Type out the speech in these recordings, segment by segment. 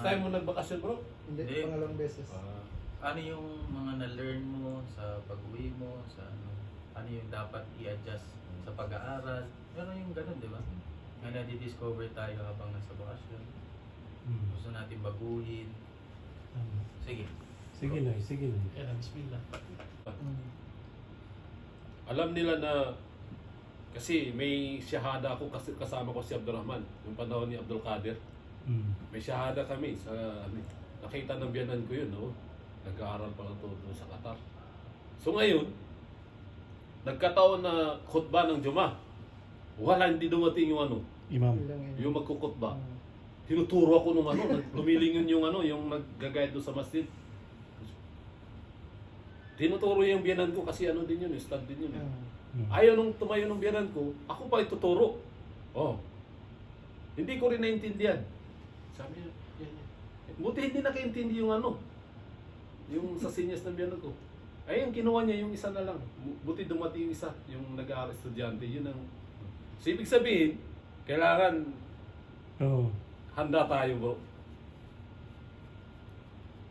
First time mo nagbakasyon bro? Hindi, Hindi. pangalawang beses. Ah, Ano yung mga na-learn mo sa pag-uwi mo, sa ano, ano yung dapat i-adjust sa pag-aaral? Meron yung ganun, di ba? Nga na-discover tayo habang nasa bakasyon. Hmm. Gusto natin baguhin. Tama. Sige. Sige na, sige na. Kaya bismillah. Alam nila na kasi may shahada ako kasi kasama ko si Abdurrahman yung panahon ni Abdul Qadir. Hmm. May shahada kami sa nakita ng biyanan ko yun, no? Nag-aaral pa lang to doon sa Qatar. So ngayon, nagkataon na khutba ng Juma. Wala hindi dumating yung ano, Imam. Yung magkukutba. Mm. Tinuturo ako nung ano, lumilingon yung ano, yung nag-guide doon sa masjid. Tinuturo yung biyanan ko kasi ano din yun, stud din yun. eh. Mm. Hmm. Ayaw nung tumayo ng biyanan ko, ako pa ituturo. Oh. Hindi ko rin naintindihan. Sabi niya, yan, yan. Buti hindi nakaintindi yung ano. Yung sa sinyas ng biyanan ko. Ay, ang kinuha niya yung isa na lang. Bu- Buti dumating yung isa, yung nag-aaral estudyante. Yun ang... So, ibig sabihin, kailangan Oo. handa tayo bro.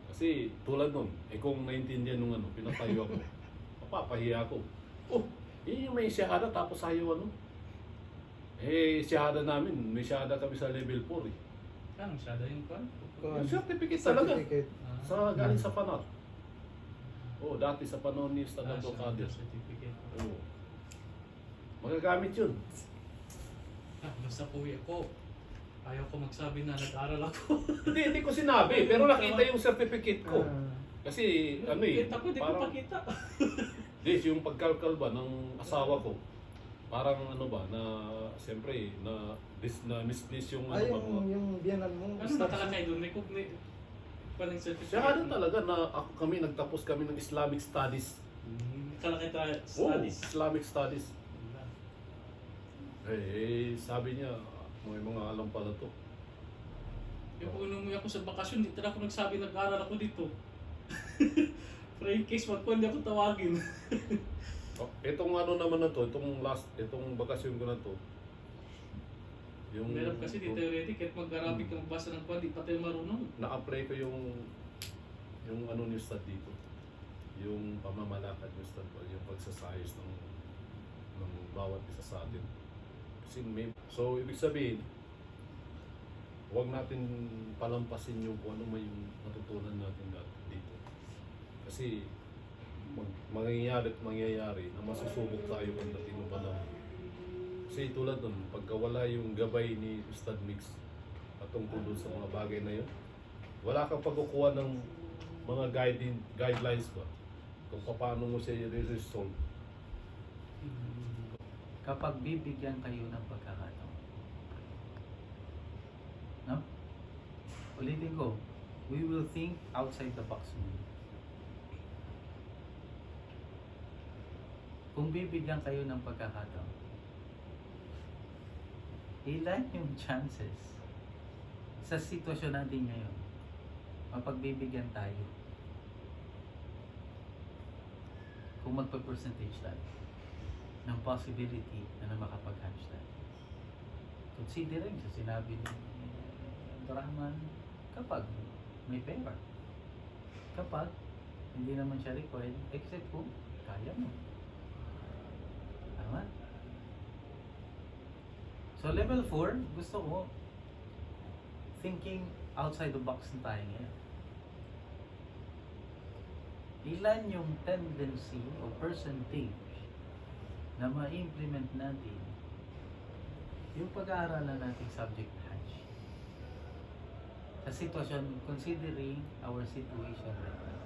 Kasi tulad nun, eh kung naintindihan nung ano, pinatayo ako, mapapahiya ako. Oh, yun yung may shahada tapos ayaw ano. Eh, shahada namin, may shahada kami sa level 4 eh. Kano siya yung kwan? Yung certificate talaga. Certificate. Ah, Sa galing sa Panar. Oh, dati sa panahon ni Ustad ah, certificate. Oh. Magagamit yun. Ah, basta uwi ako. Ayaw ko magsabi na nag-aral ako. hindi, hindi ko sinabi, pero nakita yung certificate ko. Ah. Kasi ano eh, Kita ko, di ko parang- pakita. This, yung pagkalkal ba ng asawa ko, parang ano ba, na siyempre, na, dis, na misplace yung ano Ay, ba, yung, mga- yung biyanan mo. Ano start- nakalagay doon? May kung may paling certificate. Siya ano talaga na ako kami nagtapos kami ng Islamic Studies. Hmm, Nakalagay tayo Oh, studies. Islamic Studies. Eh, eh, sabi niya, may mga alam pala to. Yung kung umuwi ako sa bakasyon, di talaga ako nagsabi nag-aral ako dito. Pero in case wag ko, hindi ako tawagin. Oh, itong ano naman na to, itong last, itong bakasyon ko na to. Yung Meron kasi di theoretic, kahit mag-Arabic ka magbasa ng kwan, di pa tayo marunong. na-apply ko yung yung ano ni Ustad dito. Yung pamamalakad ni Ustad ko, yung pagsasayos ng ng bawat isa sa atin. Kasi may, so, ibig sabihin, huwag natin palampasin yung kung ano may yung natutunan natin dito. Kasi mangyayari at mangyayari na masusubok tayo pagdating ng panahon. Kasi tulad nun, pagka wala yung gabay ni Ustad Mix patungkol dun sa mga bagay na yun, wala kang pagkukuha ng mga guiding, guidelines ba? Kung paano mo siya i-resolve. Kapag bibigyan kayo ng pagkakataon. No? Ulitin ko. We will think outside the box muna. Kung bibigyan kayo ng pagkakataon, ilan yung chances sa sitwasyon natin ngayon mapagbibigyan tayo kung magpa-percentage tayo ng possibility na, na makapag-hatch tayo. Considering sa sinabi ni Abdurrahman, kapag may pera, kapag hindi naman siya required, except kung kaya mo. Tama? So level 4, gusto ko thinking outside the box na tayo ngayon. Ilan yung tendency o percentage na ma-implement natin yung pag-aaralan nating subject hatch sa sitwasyon, considering our situation right now.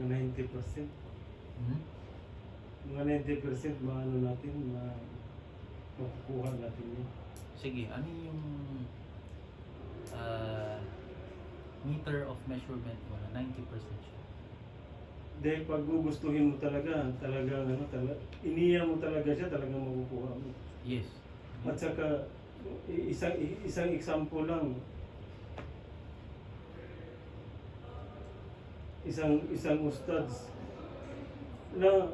Mga 90%. Hmm? Mga 90% maano natin, ma makukuha natin yun. Sige, ano yung uh, meter of measurement mo na 90% siya? Dahil pag gugustuhin mo talaga, talaga ano, talaga, iniya mo talaga siya, talagang makukuha mo. Yes. At saka, isang, isang example lang, isang isang ustads na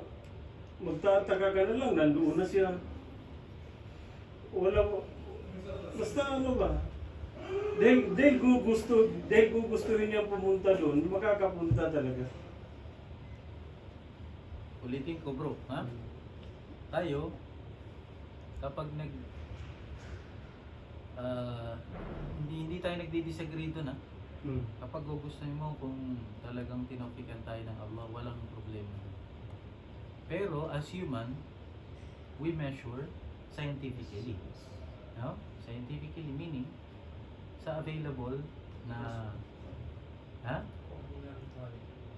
magtataka ka na lang, nandoon na siya. wala. Basta ano ba? Dahil, dahil gusto, dahil gusto rin niya pumunta doon, makakapunta talaga. Ulitin ko bro, ha? Tayo, kapag nag... ah, hindi, hindi tayo nagdi-disagree doon, ha? Hmm. Kapag gugustuhin mo kung talagang tinopikan tayo ng Allah, walang problema. Pero as human, we measure scientifically. No? Scientifically meaning sa available na ha?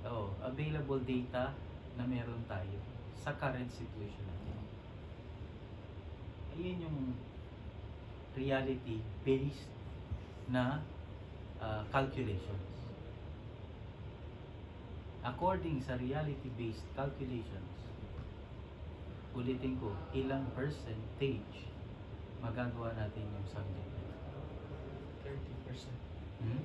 Oh, available data na meron tayo sa current situation natin. Ayun yung reality based na uh, calculations. According sa reality-based calculations, ulitin ko, ilang percentage magagawa natin yung subject na yun? 30%. Hmm?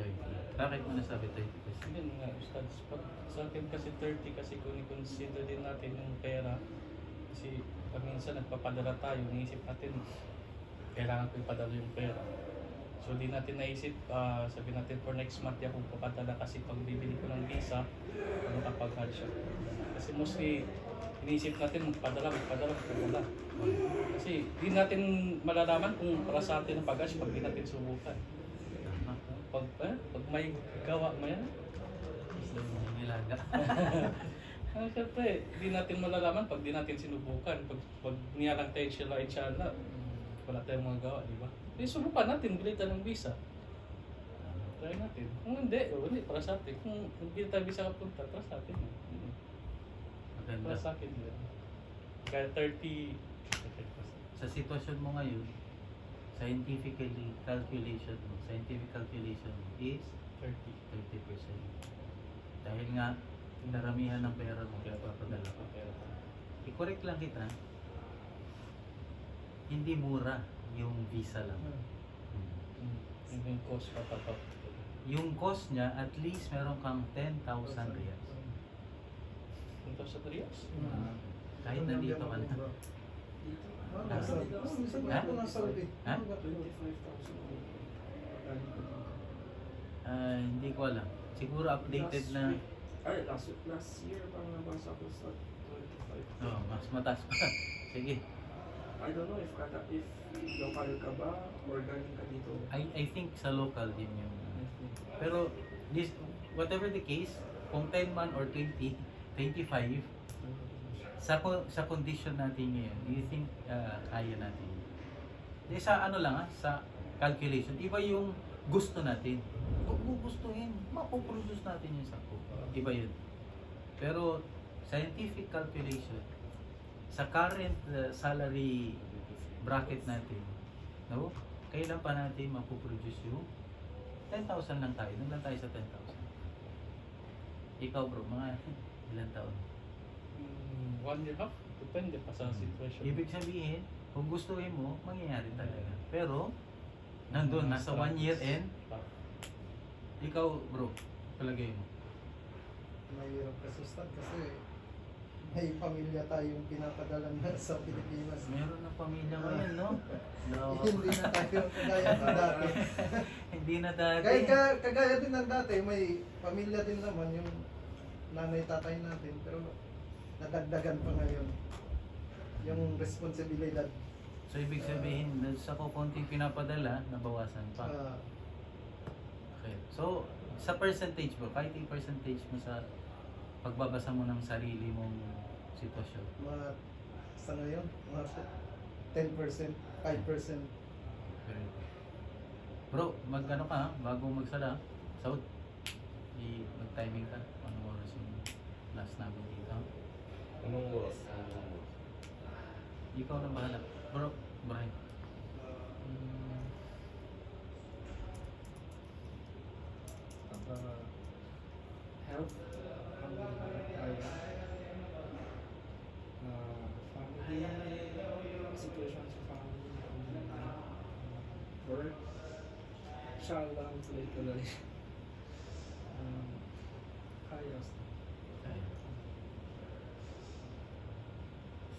30. Bakit mo nasabi 30%? Yun nga, Ustads. Pag sa akin kasi 30 kasi kung i-consider din natin yung pera, kasi pag minsan nagpapadala tayo, naisip natin, kailangan ko ipadala yung pera. So di natin naisip, ah, sabi natin for next month ako papadala kasi pag bibili ko ng visa, ano kapag siya. Kasi mostly, iniisip natin magpadala, magpadala, magpadala. Kasi di natin malalaman kung para sa atin ang pag-ash pag di natin subukan. Pag, eh, pag may gawa mo yan, nilaga. Ah, syempre, di natin malalaman pag di natin sinubukan. Pag, pag niyalang tayo sila, inshallah, wala tayong mga gawa, di ba? Eh, subukan natin, bili tayo ng visa. Try natin. Kung hindi, o hindi, para sa atin. Kung hindi tayo visa kapunta, para sa atin. Hmm. Maganda. Para sa akin din. Kaya 30, Sa sitwasyon mo ngayon, scientifically calculation mo, scientific calculation mo is 30. 30%. Dahil nga, naramihan ng pera mo kaya papadala. Pero, I-correct lang kita, hindi mura yung visa lang. Hmm. Yung yung cost pa pa pa. Yung cost niya, at least meron kang 10,000 riyals. Punta sa Trias? Ah, kahit nandito ka na. Ah, Ha? nasa- minsan Ha? Ha? 25,000 Ah, hindi ko alam. Siguro updated Last na. Ay, last, last year pang nabasa ko sa 25. oh, mas mataas pa. Sige. I don't know if kada, if local ka ba or galing ka dito. I, I think sa local din yung Pero this whatever the case, kung 10 man or 20, 25 sa sa condition natin ngayon, do you think uh, kaya natin? Di sa ano lang ah, sa calculation, iba yung gusto natin. Kung gugustuhin, mapoproduce natin yung sako. Iba yun. Pero scientific calculation, sa current uh, salary bracket natin, no? Kailan pa natin mapoproduce yung 10,000 lang tayo. Doon lang tayo sa 10,000. Ikaw bro, mga ilang taon? Mm, one year half? Depende pa sa situation. Ibig sabihin, kung gustuhin mo, mangyayari talaga. Pero, nandun, nasa one year and, ikaw bro, palagay mo. Mahirap kasi Stan, kasi may pamilya tayong pinapadala na sa Pilipinas. Meron ng pamilya ngayon, no? No. Hindi na tayo kagaya ng dati. Hindi na dati. Kaya ka- kagaya din ng dati, may pamilya din naman yung nanay tatay natin, pero nadagdagan pa ngayon yung responsibilidad. So, ibig sabihin, sa kukunting pinapadala, nabawasan pa. Ah, Okay. So, sa percentage mo, kahit yung percentage mo sa pagbabasa mo ng sarili mong sitwasyon. mga sa ngayon, mga 10%, 5%. Pero, bro, mag ano ka, bago magsala, Saud, i mag-timing ka. Anong oras yung last namin dito? ha? Anong oras? Anong oras? Ikaw na bahala. Bro, Brian. Mm, Uh, health, ang kaya, uh, family, situation sa family, uh, work, inshallah, tuloy-tuloy. um, Kaya.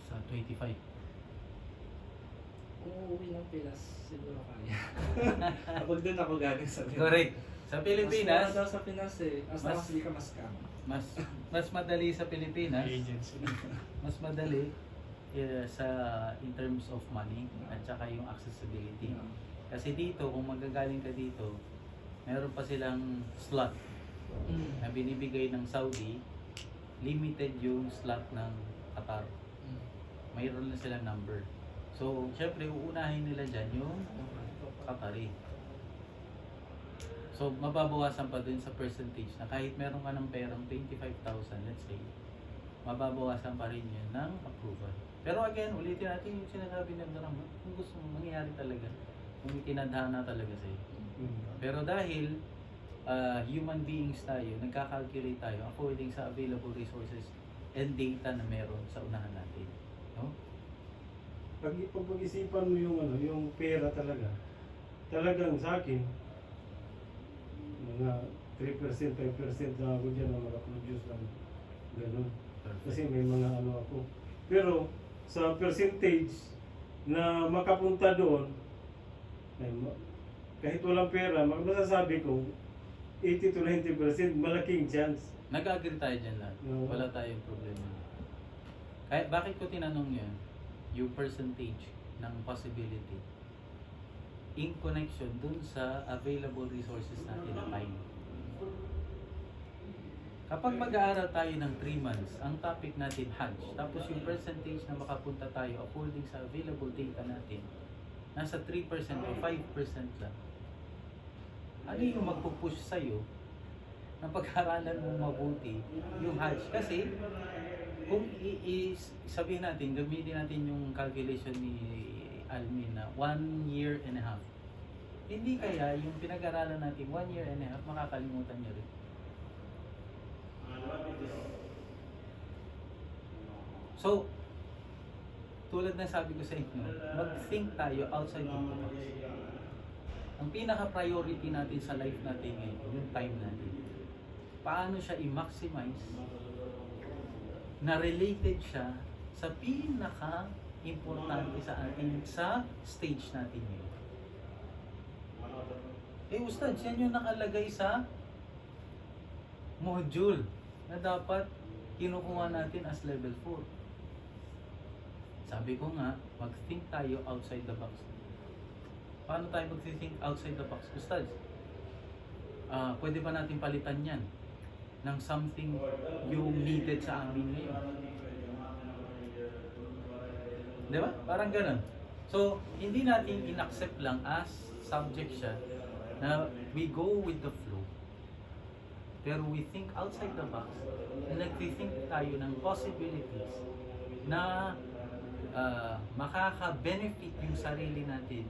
Sa 25. uuwi ng Pilas, siguro kaya. Kapag doon ako galing sa Pilas. Correct. Sa Pilipinas, Mas mura daw sa Pinas eh. Mas, Mas- mas hindi ka mas mas mas madali sa Pilipinas. Agency. Mas madali eh, sa in terms of money at saka yung accessibility. Kasi dito, kung magagaling ka dito, meron pa silang slot Mm. na binibigay ng Saudi. Limited yung slot ng Qatar. Mm. Mayroon na silang number. So, syempre, uunahin nila dyan yung Qatari. So, mababawasan pa din sa percentage na kahit meron ka ng perang 25,000, let's say, mababawasan pa rin yun ng approval. Pero again, ulitin natin yung sinasabi ng Ramon, kung gusto mong mangyari talaga, kung may tinadhana talaga sa'yo. Mm. Pero dahil uh, human beings tayo, nagka-calculate tayo according sa available resources and data na meron sa unahan natin. No? Pag pag pag-isipan mo yung ano, yung pera talaga. Talagang sa akin mga 3%, 5% na ako dyan na makaproduce ng ganun. Kasi may mga ano ako. Pero sa percentage na makapunta doon, kahit walang pera, ma- masasabi ko 80 to 90% malaking chance. Nag-agree tayo dyan lahat. Oo. Wala tayong problema. Kaya bakit ko tinanong yun? Yung percentage ng possibility in connection dun sa available resources natin na time. Kapag mag-aaral tayo ng 3 months, ang topic natin Hajj, tapos yung percentage na makapunta tayo according sa available data natin, nasa 3% o 5% lang. Ano yung magpupush sa'yo na pag-aralan mo mabuti yung Hajj? Kasi kung i- i- sabihin natin, gamitin natin yung calculation ni Almin na one year and a half. Hindi kaya yung pinag-aralan natin one year and a half, makakalimutan niya rin. So, tulad na sabi ko sa inyo, mag-think tayo outside the box. Ang pinaka-priority natin sa life natin ngayon, yung time natin. Paano siya i-maximize na related siya sa pinaka-importante sa atin sa stage natin ngayon. Eh, Ustad, yan yung nakalagay sa module na dapat kinukuha natin as level 4. Sabi ko nga, mag-think tayo outside the box. Paano tayo mag-think outside the box? Ustad, ah pwede ba natin palitan yan ng something yung needed sa amin ngayon? Di ba? Parang ganun. So, hindi natin in-accept lang as subject siya na we go with the flow. Pero we think outside the box and nag-think tayo ng possibilities na uh, makaka-benefit yung sarili natin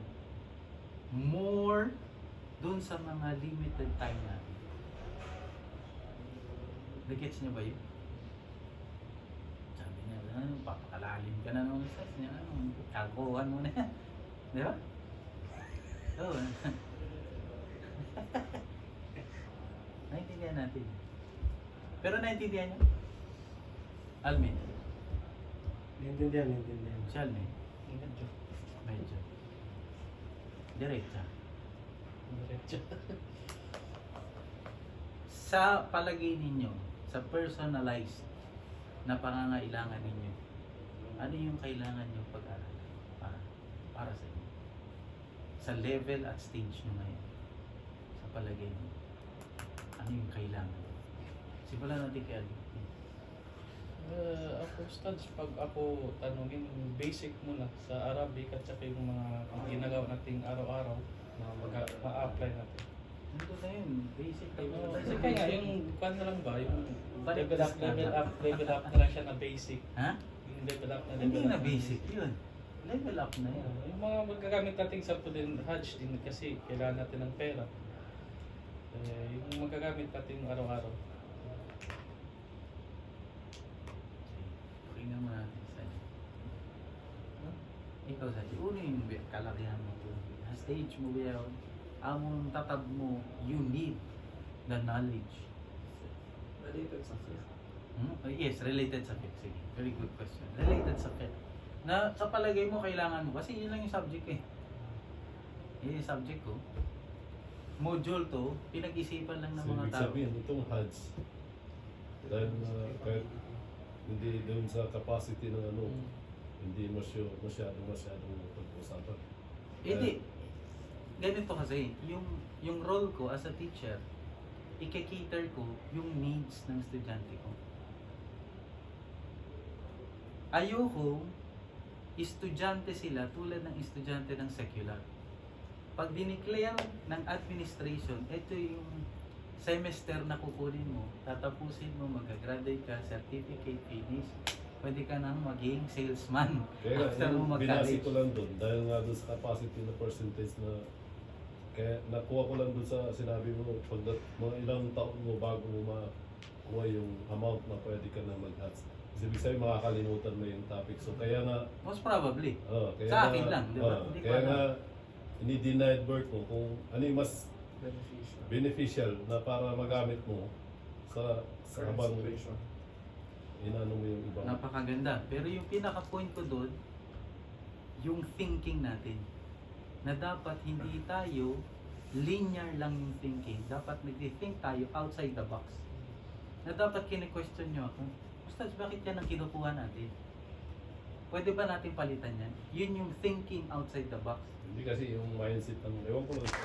more dun sa mga limited time natin. Nagets niyo ba yun? Sabi niya, ano, papakalalim ka na naman sa niya, ano, kakuhan mo na yan. Di ba? Oo. Naintindihan natin. Pero naintindihan niyo? Almin, Naintindihan, naintindihan. si Almin, Medyo. medyo. Diretsa. Diretso. Sa palagay ninyo, sa personalized na pangangailangan ninyo, ano yung kailangan nyo pag-aral para, para sa inyo? Sa level at stage nyo ngayon, sa palagay nyo, ano yung kailangan? Simulan natin kay Alvin. Uh, ako studs, pag ako tanungin, yung basic muna sa Arabic at saka yung mga ginagawa nating araw-araw na mag- ma-apply natin. Nandun na yun, basic Uh, lang. kasi kaya yung kwan na lang ba, yung Balik level up, level up, level up na lang siya na basic. Ha? Yung level up na level Hindi up na basic yun. Level up na yun. Yung mga magagamit nating sample din Hajj din kasi kailangan natin ng pera. Eh, yung magagamit natin araw-araw. Tingnan mo natin sa Ikaw sa Uno yung kalakihan mo. Ang stage mo ba Among tatab mo, you need the knowledge. Related sa faith. Hmm? Oh, yes, related sa faith. Sige, very good question. Related sa faith. Na sa palagay mo kailangan mo kasi yun lang yung subject eh. Yun yung subject ko. Module to, pinag-isipan lang ng So, mga tao. sabihin, itong HUDs, dahil uh, kahit hindi doon sa capacity ng ano, Mm. hindi masyo, masyado masyadong pag-usapan. Eh di, ganito kasi, yung, yung role ko as a teacher, ikikater ko yung needs ng estudyante ko. Ayoko, estudyante sila tulad ng estudyante ng secular. Pag dineclare ng administration, ito yung semester na kukunin mo, tatapusin mo, mag-graduate ka, certificate, finish, pwede ka nang maging salesman. Kaya After mo yung mag-college. binasi ko lang doon, dahil nga doon sa capacity na percentage na kaya nakuha ko lang doon sa sinabi mo, pag mga ilang taon mo bago mo makuha yung amount na pwede ka na mag-hats. Kasi ibig sabihin makakalimutan mo yung topic. So kaya nga, Most probably. oh, kaya Sa akin lang, di ba? ko kaya alam. nga, ini-denied birth mo kung ano yung mas Beneficial. beneficial na para magamit mo sa, sa Current habang situation. inano mo yung ibang Napakaganda. Pero yung pinaka-point ko doon, yung thinking natin. Na dapat hindi tayo linear lang yung thinking. Dapat nag-think tayo outside the box. Na dapat kine-question nyo ako, Ustaz, bakit yan ang kinukuha natin? Pwede ba natin palitan yan? Yun yung thinking outside the box. Hindi kasi yung mindset ng, ewan ko lang sa